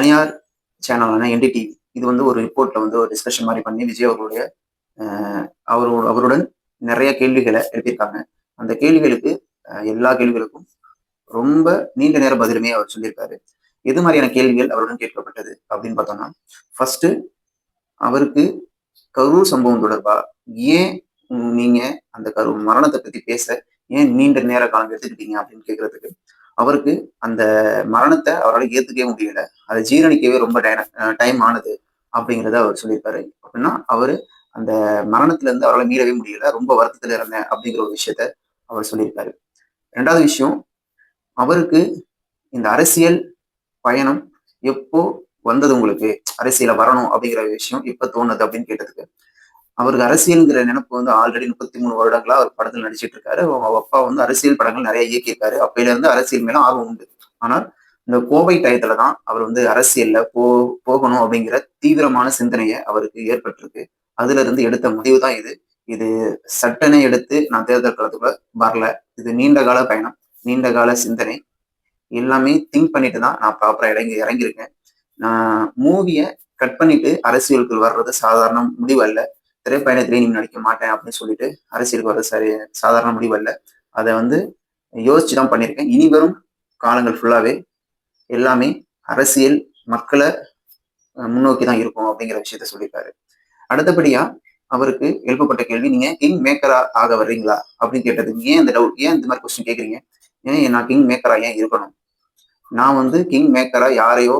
தனியார் சேனலான என்டிடிவி இது வந்து ஒரு ரிப்போர்ட்ல வந்து ஒரு டிஸ்கஷன் மாதிரி பண்ணி விஜய் அவர்களுடைய அவரோட அவருடன் நிறைய கேள்விகளை எழுப்பியிருக்காங்க. அந்த கேள்விகளுக்கு எல்லா கேள்விகளுக்கும் ரொம்ப நீண்ட நேர பதிலுமே அவர் சொல்லியிருக்காரு. எது மாதிரியான கேள்விகள் அவருடன் கேட்கப்பட்டது அப்படின்னு பார்த்தோம்னா ஃபர்ஸ்ட் அவருக்கு கரூர் சம்பவம் தொடர்பா? ஏன் நீங்க அந்த கரூர் மரணத்தை பத்தி பேச ஏன் நீண்ட நேர காலம் எடுத்துக்கிட்டீங்க அப்படின்னு கேட்கறதுக்கு அவருக்கு அந்த மரணத்தை அவரால் ஏத்துக்கவே முடியல. அதை ஜீரணிக்கவே ரொம்ப டைம் ஆனது அப்படிங்கிறத அவர் சொல்லியிருப்பாரு. அப்படின்னா அவரு அந்த மரணத்துல இருந்து அவரால் மீறவே முடியல ரொம்ப வருத்தத்துல இருந்தேன் அப்படிங்கிற ஒரு விஷயத்த அவர் சொல்லியிருக்காரு ரெண்டாவது விஷயம் அவருக்கு இந்த அரசியல் பயணம் எப்போ வந்தது உங்களுக்கு? அரசியல வரணும் அப்படிங்கிற விஷயம் எப்ப தோணுது அப்படின்னு கேட்டதுக்கு அவருக்கு அரசியல்ங்கிற நினைப்பு வந்து ஆல்ரெடி முப்பத்தி மூணு வருடங்களா அவர் படத்தில் நடிச்சிட்டு இருக்காரு அவங்க அப்பா வந்து அரசியல் படங்கள் நிறைய இயக்கியிருக்காரு. அப்பையில இருந்து அரசியல் மேல ஆர்வம் உண்டு. ஆனால் இந்த கோவை டயத்துல தான் அவர் வந்து அரசியல்ல போ போகணும் அப்படிங்கிற தீவிரமான சிந்தனையை அவருக்கு ஏற்பட்டிருக்கு. அதுல இருந்து எடுத்த முடிவு தான் இது. இது சட்டனை எடுத்து நான் தேர்தல் களத்துக்குள்ள வரல. இது நீண்ட கால பயணம் நீண்ட கால சிந்தனை. எல்லாமே திங்க் பண்ணிட்டு தான் நான் ப்ராப்பரா இறங்கி இறங்கியிருக்கேன். நான் மூவியை கட் பண்ணிட்டு அரசியலுக்குள் வர்றது சாதாரண முடிவு அல்ல. திரைப்பயணத்திலே நீங்க நடிக்க மாட்டேன் அப்படின்னு சொல்லிட்டு அரசியலுக்கு வர சரி சாதாரண முடிவு அல்ல. அதை வந்து யோசிச்சு தான் பண்ணியிருக்கேன். இனி வரும் காலங்கள் ஃபுல்லாவே எல்லாமே அரசியல் மக்களை முன்னோக்கி தான் இருக்கும் அப்படிங்கிற விஷயத்த சொல்லியிருக்காரு. அடுத்தபடியா அவருக்கு எழுப்பப்பட்ட கேள்வி நீங்க கிங் மேக்கரா ஆக வர்றீங்களா அப்படின்னு கேட்டதுக்கு ஏன் இந்த டவுட் ஏன் இந்த மாதிரி கொஸ்டின் கேட்குறீங்க? ஏன் நான் கிங் மேக்கரா ஏன் இருக்கணும்? நான் வந்து கிங் மேக்கரா யாரையோ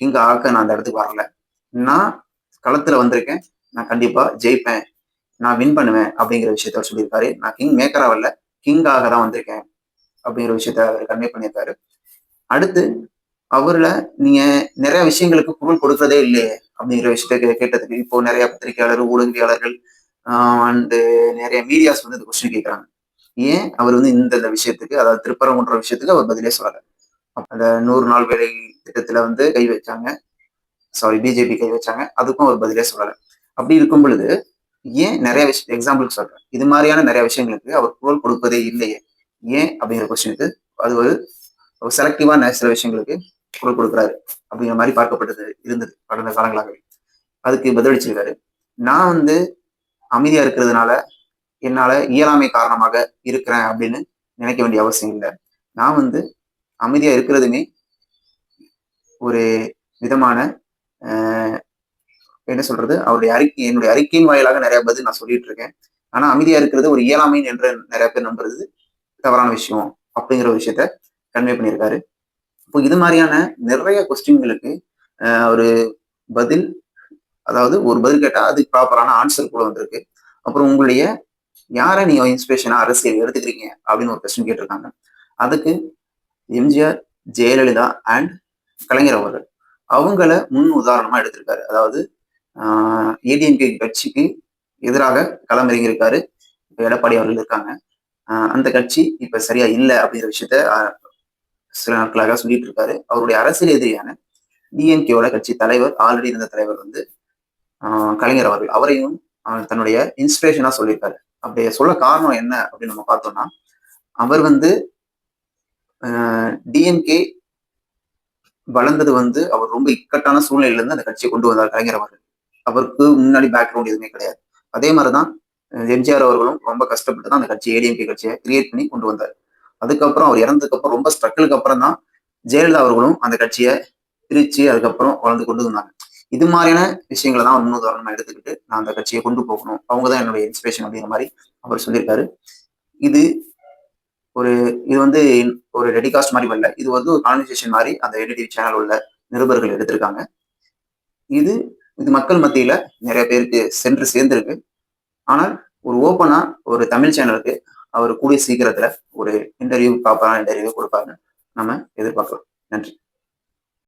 கிங் ஆக்க நான் அந்த இடத்துக்கு வரல. நான் களத்துல வந்திருக்கேன். நான் கண்டிப்பா ஜெயிப்பேன். நான் வின் பண்ணுவேன் அப்படிங்கிற விஷயத்த அவர் சொல்லியிருக்காரு. நான் கிங் மேக்கரா வரல கிங்காக தான் வந்திருக்கேன் அப்படிங்கிற விஷயத்த அவர் கன்வே பண்ணியிருக்காரு. அடுத்து அவர்ல நீங்க நிறைய விஷயங்களுக்கு குரல் கொடுக்கறதே இல்லையே அப்படிங்கிற விஷயத்த கேட்டதுக்கு இப்போ நிறைய பத்திரிகையாளர் ஊடகவியாளர்கள் அண்டு நிறைய மீடியாஸ் வந்து இந்த கொஸ்டின் கேட்குறாங்க ஏன் அவர் வந்து இந்த விஷயத்துக்கு அதாவது திருப்பரங்குன்ற விஷயத்துக்கு அவர் பதிலே சொல்லலை? அந்த நூறு நாள் வேலை திட்டத்துல வந்து கை வச்சாங்க. சாரி பிஜேபி கை வச்சாங்க. அதுக்கும் அவர் பதிலே சொல்லலை. அப்படி இருக்கும் பொழுது ஏன் நிறைய விஷயம் எக்ஸாம்பிளுக்கு சொல்றேன். இது மாதிரியான நிறைய விஷயங்களுக்கு அவர் குரல் கொடுப்பதே இல்லையே. ஏன் அப்படிங்கிற கொஸ்டினுக்கு அது ஒரு செலக்டிவா சில விஷயங்களுக்கு குரல் கொடுக்குறாரு. அப்படிங்கிற மாதிரி பார்க்கப்பட்டது இருந்தது கடந்த காலங்களாகவே. அதுக்கு பதிலளிச்சிருக்காரு. நான் வந்து அமைதியா இருக்கிறதுனால என்னால இயலாமை காரணமாக இருக்கிறேன் அப்படின்னு நினைக்க வேண்டிய அவசியம் இல்லை. நான் வந்து அமைதியா இருக்கிறதுமே ஒரு விதமான என்ன சொல்றது? அவருடைய அறிக்கை என்னுடைய அறிக்கையின் வாயிலாக நிறைய பதில் நான் சொல்லிட்டு இருக்கேன் ஆனா அமைதியா இருக்கிறது ஒரு இயலாமை என்று நிறைய பேர் நம்புறது தவறான விஷயம் அப்படிங்கிற ஒரு விஷயத்த கன்வே பண்ணியிருக்காரு. இப்போ இது மாதிரியான நிறைய கொஸ்டின்களுக்கு ஒரு பதில் அதாவது ஒரு பதில் கேட்டால் அதுக்கு ப்ராப்பரான ஆன்சர் கூட வந்திருக்கு. அப்புறம் உங்களுடைய யாரை நீங்க இன்ஸ்பிரேஷனா அரசியல் எடுத்துக்கிறீங்க அப்படின்னு ஒரு கொஸ்டின் கேட்டிருக்காங்க. அதுக்கு எம்ஜிஆர் ஜெயலலிதா அண்ட் கலைஞர் அவர்கள். அவங்கள முன் உதாரணமா எடுத்திருக்காரு. அதாவது ஏடிஎம்கே கட்சிக்கு எதிராக களமிறங்கியிருக்காரு. இப்போ எடப்பாடி அவர்கள் இருக்காங்க. அந்த கட்சி இப்ப சரியா இல்லை அப்படிங்கிற விஷயத்த சில நாட்களாக சொல்லிட்டு இருக்காரு அவருடைய அரசியல் எதிரியான டிஎம்கேவோட கட்சி தலைவர் ஆல்ரெடி இருந்த தலைவர் வந்து கலைஞர் அவர்கள். அவரையும் தன்னுடைய இன்ஸ்பிரேஷனா சொல்லியிருக்காரு. அப்படி சொல்ல காரணம் என்ன அப்படின்னு நம்ம பார்த்தோம்னா அவர் வந்து டிஎம்கே வளர்ந்தது வந்து அவர் ரொம்ப இக்கட்டான சூழ்நிலையிலிருந்து அந்த கட்சியை கொண்டு வந்தார் கலைஞர் அவர்கள். அவருக்கு முன்னாடி பேக்ரவுண்ட் எதுவுமே கிடையாது. அதே மாதிரிதான் எம்ஜிஆர் அவர்களும் ரொம்ப கஷ்டப்பட்டு தான் அந்த கட்சி ஏடிஎம்கே கட்சியை கிரியேட் பண்ணி கொண்டு வந்தார். அதுக்கப்புறம் அவர் இறந்ததுக்கு அப்புறம் ரொம்ப ஸ்ட்ரகிளுக்கு அப்புறம் தான் ஜெயலலிதா அவர்களும் அந்த கட்சியை பிரிச்சு அதுக்கப்புறம் வளர்ந்து கொண்டு வந்தாங்க. இது மாதிரியான விஷயங்களை தான் முன்னுதாரணமா எடுத்துக்கிட்டு நான் அந்த கட்சியை கொண்டு போகணும். அவங்க தான் என்னுடைய இன்ஸ்பிரேஷன் அப்படிங்கிற மாதிரி அவர் சொல்லியிருக்காரு. இது ஒரு இது வந்து ஒரு ரெடிகாஸ்ட் மாதிரி வரல. இது வந்து ஒரு கான்வர்சேஷன் மாதிரி அந்த என்டிடிவி சேனல் உள்ள நிருபர்கள் எடுத்திருக்காங்க. இது இது மக்கள் மத்தியில நிறைய பேருக்கு சென்று சேர்ந்திருக்கு. ஆனால் ஒரு ஓப்பனா ஒரு தமிழ் சேனலுக்கு அவர் கூடிய சீக்கிரத்துல ஒரு இன்டர்வியூ ப்ராப்பரான இன்டர்வியூ கொடுப்பாருன்னு நம்ம எதிர்பார்க்கலாம் நன்றி.